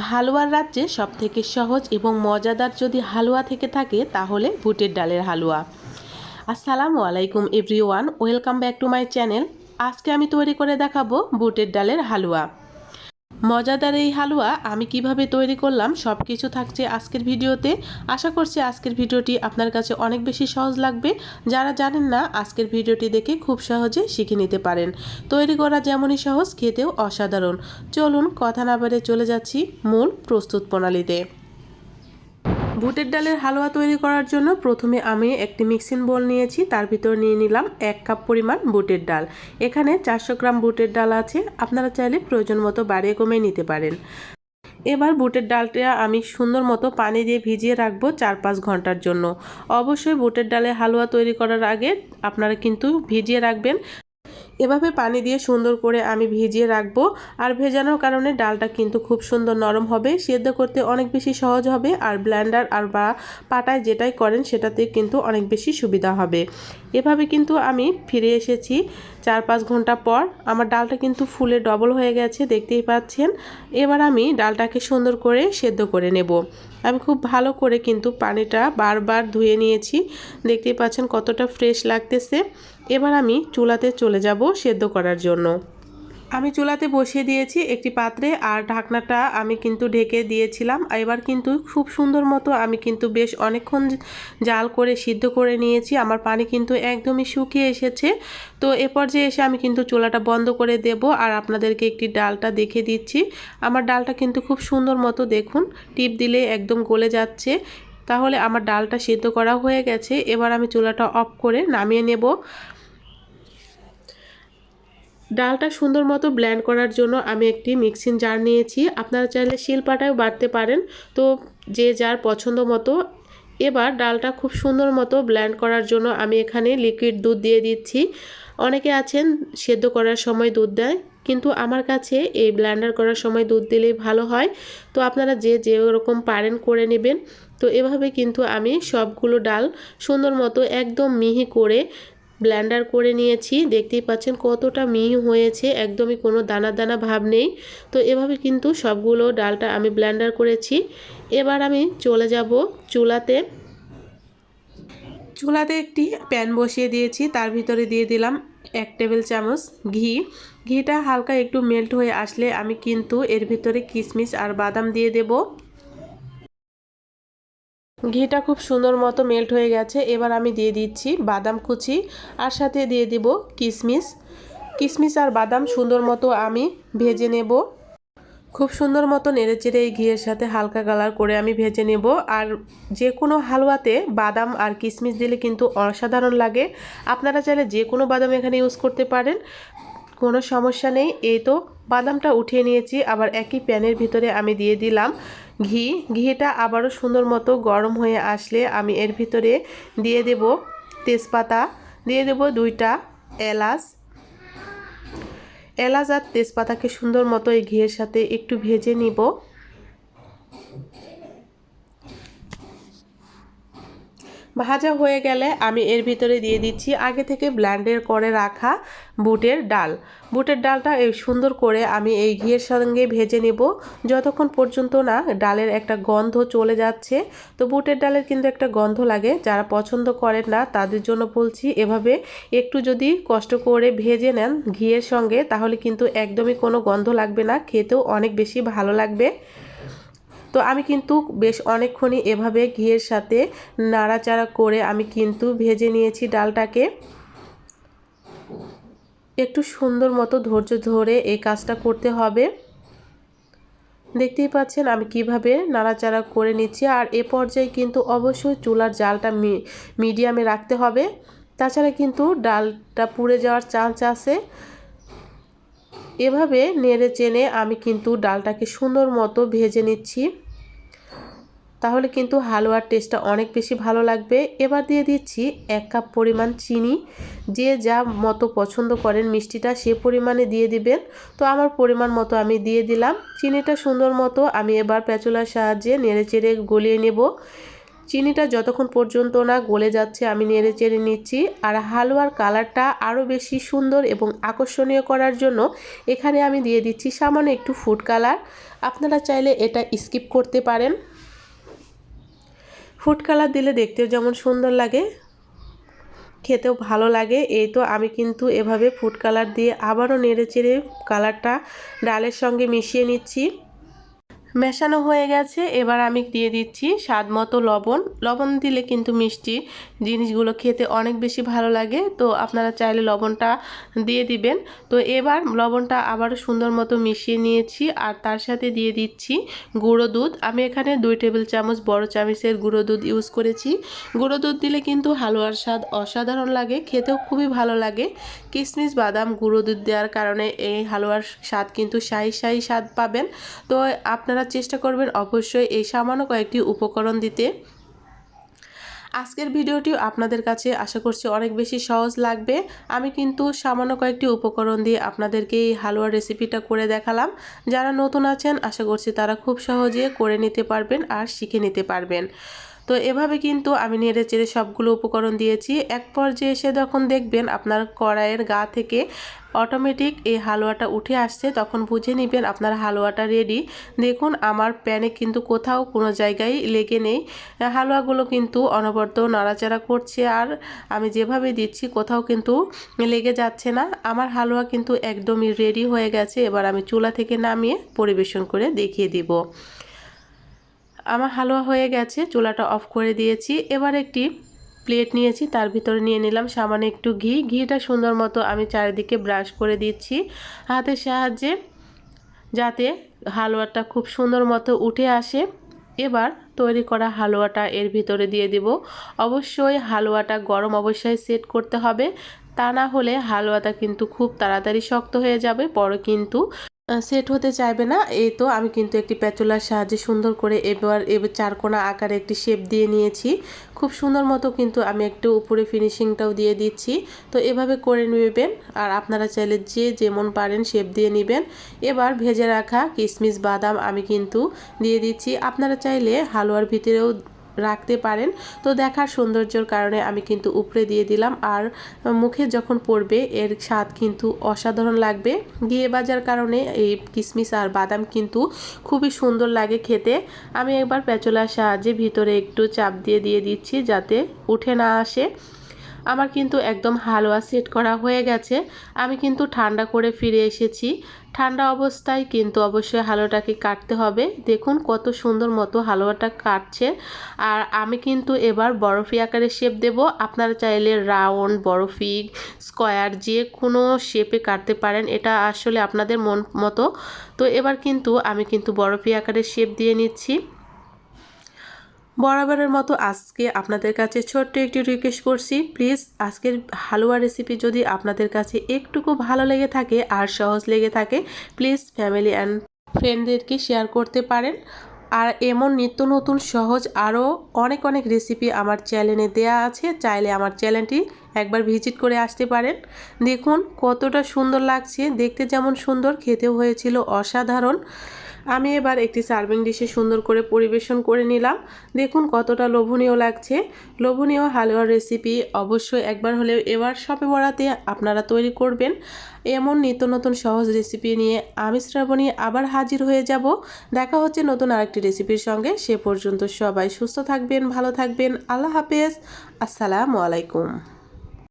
হালুয়ার রাজ্যে সবথেকে সহজ এবং মজাদার যদি হালুয়া থেকে থাকে, তাহলে বুটের ডালের হালুয়া। আসসালামু আলাইকুম everyone, welcome back to my channel. আজকে আমি তৈরি করে দেখাবো বুটের ডালের হালুয়া। মজাদার এই হালুয়া আমি কীভাবে তৈরি করলাম সব কিছু থাকছে আজকের ভিডিওতে। আশা করছি আজকের ভিডিওটি আপনার কাছে অনেক বেশি সহজ লাগবে। যারা জানেন না, আজকের ভিডিওটি দেখে খুব সহজে শিখে নিতে পারেন। তৈরি করা যেমনই সহজ, খেতেও অসাধারণ। চলুন কথা না বেড়ে চলে যাচ্ছি মূল প্রস্তুত প্রণালীতে। বুটের ডালের হালুয়া তৈরি করার জন্য প্রথমে আমি একটি মিক্সিং বোল নিয়েছি, তার ভিতর নিয়ে নিলাম এক কাপ পরিমাণ বুটের ডাল। এখানে চারশো গ্রাম বুটের ডাল আছে, আপনারা চাইলে প্রয়োজন মতো বাড়িয়ে কমে নিতে পারেন। এবার বুটের ডালটা আমি সুন্দর মতো পানি দিয়ে ভিজিয়ে রাখব চার পাঁচ ঘণ্টার জন্য। অবশ্যই বুটের ডালে হালুয়া তৈরি করার আগে আপনারা কিন্তু ভিজিয়ে রাখবেন। এভাবে পানি দিয়ে সুন্দর করে আমি ভিজিয়ে রাখব। আর ভেজানোর কারণে ডালটা কিন্তু খুব সুন্দর নরম হবে, সেদ্ধ করতে অনেক বেশি সহজ হবে, আর ব্ল্যান্ডার আর বা পাটায় যেটাই করেন সেটাতে কিন্তু অনেক বেশি সুবিধা হবে। এভাবে কিন্তু আমি ফিরে এসেছি চার পাঁচ ঘণ্টা পর। আমার ডালটা কিন্তু ফুলে ডবল হয়ে গেছে, দেখতেই পাচ্ছেন। এবার আমি ডালটাকে সুন্দর করে সেদ্ধ করে নেব। আমি খুব ভালো করে কিন্তু পানিটা বারবার ধুয়ে নিয়েছি। দেখতেই পাচ্ছেন কতটা ফ্রেশ লাগতেছে। এবার আমি চুলাতে চলে যাব সেদ্ধ করার জন্য। আমি চুলাতে বসিয়ে দিয়েছি একটি পাত্রে আর ঢাকনাটা আমি কিন্তু ঢেকে দিয়েছিলাম। এবার কিন্তু খুব সুন্দর মতো আমি কিন্তু বেশ অনেকক্ষণ জাল করে সিদ্ধ করে নিয়েছি। আমার পানি কিন্তু একদমই শুকিয়ে এসেছে। তো এ পর্যায়ে এসে আমি কিন্তু চুলাটা বন্ধ করে দেব আর আপনাদেরকে একটি ডালটা দেখে দিচ্ছি। আমার ডালটা কিন্তু খুব সুন্দর মতো দেখুন, টিপ দিলে একদম গলে যাচ্ছে। তাহলে আমার ডালটা সিদ্ধ করা হয়ে গেছে। এবার আমি চুলাটা অফ করে নামিয়ে নেব। ডালটা সুন্দর মতো ব্ল্যান্ড করার জন্য আমি একটি মিক্সিং জার নিয়েছি। আপনারা চাইলে শিলপাটাও বাড়তে পারেন। তো যে যার পছন্দ মতো। এবার ডালটা খুব সুন্দর মতো ব্ল্যান্ড করার জন্য আমি এখানে লিকুইড দুধ দিয়ে দিচ্ছি। অনেকে আছেন, সেদ্ধ করার সময় দুধ দেয়। কিন্তু আমার কাছে এই ব্ল্যান্ডার করার সময় দুধ দিলেই ভালো হয়। তো আপনারা যে যে রকম পারেন করে নেবেন। তো এভাবে কিন্তু আমি সবগুলো ডাল সুন্দর মতো একদম মিহি করে ব্ল্যান্ডার করে নিয়েছি। দেখতেই পাচ্ছেন কতটা মিহি হয়েছে, একদমই কোনো দানা দানা ভাব নেই। তো এভাবে কিন্তু সবগুলো ডালটা আমি ব্ল্যান্ডার করেছি। এবার আমি চলে যাব চুলাতে। চুলাতে একটি প্যান বসিয়ে দিয়েছি, তার ভিতরে দিয়ে দিলাম এক টেবিল চামচ ঘি। ঘিটা হালকা একটু মেল্ট হয়ে আসলে আমি কিন্তু এর ভিতরে কিশমিশ আর বাদাম দিয়ে দেবো। ঘিটা খুব সুন্দর মতো মেল্ট হয়ে গেছে। এবার আমি দিয়ে দিচ্ছি বাদাম কুচি আর সাথে দিয়ে দিব কিশমিশ কিশমিশ আর বাদাম সুন্দর মতো আমি ভেজে নেব। খুব সুন্দর মতো নেড়েচেড়ে এই ঘিয়ের সাথে হালকা কালার করে আমি ভেজে নেব। আর যে কোনো হালুয়াতে বাদাম আর কিশমিশ দিলে কিন্তু অসাধারণ লাগে। আপনারা চাইলে যে কোনো বাদাম এখানে ইউজ করতে পারেন। কোনো সমস্যা নেই। এই তো বাদামটা উঠিয়ে নিয়েছি। আবার একই প্যানের ভিতরে আমি দিয়ে দিলাম। ঘি। ঘিটা আবারও সুন্দর মতো গরম হয়ে আসলে আমি এর ভিতরে দিয়ে দেব তেজপাতা, দিয়ে দেব দুইটা এলাচ। এলাচ আর তেজপাতাকে সুন্দর মতো এই ঘিয়ের সাথে একটু ভেজে নিব। ভাজা হয়ে গেলে আমি এর ভিতরে দিয়ে দিচ্ছি আগে থেকে ব্ল্যান্ডের করে রাখা বুটের ডাল। বুটের ডালটা এই সুন্দর করে আমি এই ঘিয়ের সঙ্গে ভেজে নেব। যতক্ষণ পর্যন্ত না ডালের একটা গন্ধ চলে যাচ্ছে, তো বুটের ডালের কিন্তু একটা গন্ধ লাগে। যারা পছন্দ করেন না, তাদের জন্য বলছি এভাবে একটু যদি কষ্ট করে ভেজে নেন ঘিয়ের সঙ্গে, তাহলে কিন্তু একদমই কোনো গন্ধ লাগবে না। খেতেও অনেক বেশি ভালো লাগবে। তো আমি কিন্তু বেশ অনেকক্ষণই এভাবে ঘিয়ের সাথে নাড়াচাড়া করে আমি কিন্তু ভেজে নিয়েছি ডালটাকে। একটু সুন্দর মতো ধৈর্য ধরে এই কাজটা করতে হবে। দেখতেই পাচ্ছেন আমি কীভাবে নাড়াচাড়া করে নিচ্ছি আর এ পর্যায়ে কিন্তু অবশ্যই চুলার জালটা মিডিয়ামে রাখতে হবে। তাছাড়া কিন্তু ডালটা পুড়ে যাওয়ার চান্স আছে। এভাবে নেড়ে চেনে আমি কিন্তু ডালটাকে সুন্দর মতো ভেজে নিচ্ছি। তাহলে কিন্তু হালুয়ার টেস্টটা অনেক বেশি ভালো লাগবে। এবার দিয়ে দিচ্ছি এক কাপ পরিমাণ চিনি। যে যা মতো পছন্দ করেন মিষ্টিটা সে পরিমাণে দিয়ে দিবেন। তো আমার পরিমাণ মতো আমি দিয়ে দিলাম। চিনিটা সুন্দর মতো আমি এবার প্যাচুলার সাহায্যে নেড়ে চেড়ে গলিয়ে নেব। চিনিটা যতক্ষণ পর্যন্ত না গলে যাচ্ছে আমি নেড়ে চেড়ে নিচ্ছি। আর হালুয়ার কালারটা আরও বেশি সুন্দর এবং আকর্ষণীয় করার জন্য এখানে আমি দিয়ে দিচ্ছি সামান্য একটু ফুড কালার। আপনারা চাইলে এটা স্কিপ করতে পারেন। ফুড কালার দিলে দেখতেও যেমন সুন্দর লাগে, খেতেও ভালো লাগে। এই তো আমি কিন্তু এভাবে ফুড কালার দিয়ে আবারও নেড়ে চেড়ে কালারটা ডালের সঙ্গে মিশিয়ে নিচ্ছি। মেশানো হয়ে গেছে। এবার আমি দিয়ে দিচ্ছি স্বাদ মতো লবণ। লবণ দিলে কিন্তু মিষ্টি জিনিসগুলো খেতে অনেক বেশি ভালো লাগে। তো আপনারা চাইলে লবণটা দিয়ে দিবেন। তো এবার লবণটা আবার সুন্দর মতো মিশিয়ে নিয়েছি আর তার সাথে দিয়ে দিচ্ছি গুঁড়ো দুধ। আমি এখানে দুই টেবিল চামচ বড় চামচের গুঁড়ো দুধ ইউজ করেছি। গুঁড়ো দুধ দিলে কিন্তু হালুয়ার স্বাদ অসাধারণ লাগে, খেতেও খুবই ভালো লাগে। কিশমিশ বাদাম গুঁড়ো দুধ দেওয়ার কারণে এই হালুয়ার স্বাদ কিন্তু শাহি শাহি স্বাদ পাবেন। তো আপনারা চেষ্টা করবেন অবশ্যই এই সামান্য কয়েকটি উপকরণ দিতে। আজকের ভিডিওটি আপনাদের কাছে আশা করছি অনেক বেশি সহজ লাগবে। আমি কিন্তু সামান্য কয়েকটি উপকরণ দিয়ে আপনাদেরকে এই হালুয়া রেসিপিটা করে দেখালাম। যারা নতুন আছেন, আশা করছি তারা খুব সহজে করে নিতে পারবেন আর শিখে নিতে পারবেন। তো এভাবে কিন্তু আমি নেড়ে চেড়ে সবগুলো উপকরণ দিয়েছি। এক পর্যায়ে এসে যখন দেখবেন আপনার কড়াইয়ের গা থেকে অটোমেটিক এই হালুয়াটা উঠে আসছে, তখন বুঝে নেবেন আপনার হালুয়াটা রেডি দেখুন, আমার প্যানে কিন্তু কোথাও কোনো জায়গায় লেগে নেই। হালুয়াগুলো কিন্তু অনবরত নাড়াচাড়া করছে আর আমি যেভাবে দিচ্ছি কোথাও কিন্তু লেগে যাচ্ছে না। আমার হালুয়া কিন্তু একদমই রেডি হয়ে গেছে। এবার আমি চুলা থেকে নামিয়ে পরিবেশন করে দেখিয়ে দিব। আমার হালুয়া হয়ে গেছে, চুলাটা অফ করে দিয়েছি। এবার একটি প্লেট নিয়েছি, তার ভিতরে নিয়ে নিলাম সামান্য একটু ঘি। ঘিটা সুন্দর মতো আমি চারিদিকে ব্রাশ করে দিচ্ছি হাতের সাহায্যে, যাতে হালুয়াটা খুব সুন্দর মতো উঠে আসে। এবার তৈরি করা হালুয়াটা এর ভিতরে দিয়ে দিব। অবশ্যই হালুয়াটা গরম অবশ্যই সেট করতে হবে, তা না হলে হালুয়াটা কিন্তু খুব তাড়াতাড়ি শক্ত হয়ে যাবে, পরে কিন্তু সেট হতে চাইবে না। এই তো আমি কিন্তু একটি প্যাচুলার সাহায্যে সুন্দর করে এবার এবার চারকোনা আকারে একটি শেপ দিয়ে নিয়েছি। খুব সুন্দর মতো কিন্তু আমি একটু উপরে ফিনিশিংটাও দিয়ে দিচ্ছি। তো এভাবে করে নেবেন আর আপনারা চাইলে যে যেমন পারেন শেপ দিয়ে নেবেন। এবার ভেজে রাখা কিশমিশ বাদাম আমি কিন্তু দিয়ে দিচ্ছি। আপনারা চাইলে হালুয়ার ভিতরেও রাখতে পারেন। তো দেখার সৌন্দর্যর কারণে আমি কিন্তু উপরে দিয়ে দিলাম। আর মুখে যখন পড়বে, এর স্বাদ কিন্তু অসাধারণ লাগবে। গিয়ে বাজার কারণে এই কিশমিশ আর বাদাম কিন্তু খুবই সুন্দর লাগে খেতে। আমি একবার পেঁচলার সাহায্যে ভিতরে একটু চাপ দিয়ে দিয়ে দিচ্ছি যাতে উঠে না আসে। আমার কিন্তু একদম হালুয়া সেট করা হয়ে গেছে। আমি কিন্তু ঠান্ডা করে ফিরে এসেছি। ঠান্ডা অবস্থায় কিন্তু অবশ্যই হালুয়াটাকে কাটতে হবে। দেখুন কত সুন্দর মতো হালুয়াটা কাটছে। আর আমি কিন্তু এবার বরফি আকারে শেপ দেব। আপনারা চাইলে রাউন্ড, বরফি, স্কোয়ার, যে কোনো শেপে কাটতে পারেন। এটা আসলে আপনাদের মন মতো। তো এবার কিন্তু আমি কিন্তু বরফি আকারে শেপ দিয়ে নিচ্ছি। বরাবরের মতো আজকে আপনাদের কাছে ছোট্ট একটি রিকোয়েস্ট করছি। প্লিজ আজকের হালুয়া রেসিপি যদি আপনাদের কাছে একটুকু ভালো লেগে থাকে আর সহজ লেগে থাকে প্লিজ ফ্যামিলি অ্যান্ড ফ্রেন্ডদেরকে শেয়ার করতে পারেন। আর এমন নিত্য নতুন, সহজ আরও অনেক অনেক রেসিপি আমার চ্যানেলে দেয়া আছে। চাইলে আমার চ্যানেলটি একবার ভিজিট করে আসতে পারেন। দেখুন কতটা সুন্দর লাগছে। দেখতে যেমন সুন্দর, খেতেও হয়েছিল অসাধারণ। আমি এবার একটি সার্ভিং ডিশে সুন্দর করে পরিবেশন করে নিলাম। দেখুন কতটা লোভনীয় লাগছে। লোভনীয় হালুয়ার রেসিপি অবশ্যই একবার হলেও এবার শপে বড়াতে আপনারা তৈরি করবেন। এমন নিত্য নতুন সহজ রেসিপি নিয়ে আমি শ্রাবণী আবার হাজির হয়ে যাব। দেখা হচ্ছে নতুন আরেকটি রেসিপির সঙ্গে। সে পর্যন্ত সবাই সুস্থ থাকবেন, ভালো থাকবেন। আল্লাহ হাফেজ। আসসালামু আলাইকুম।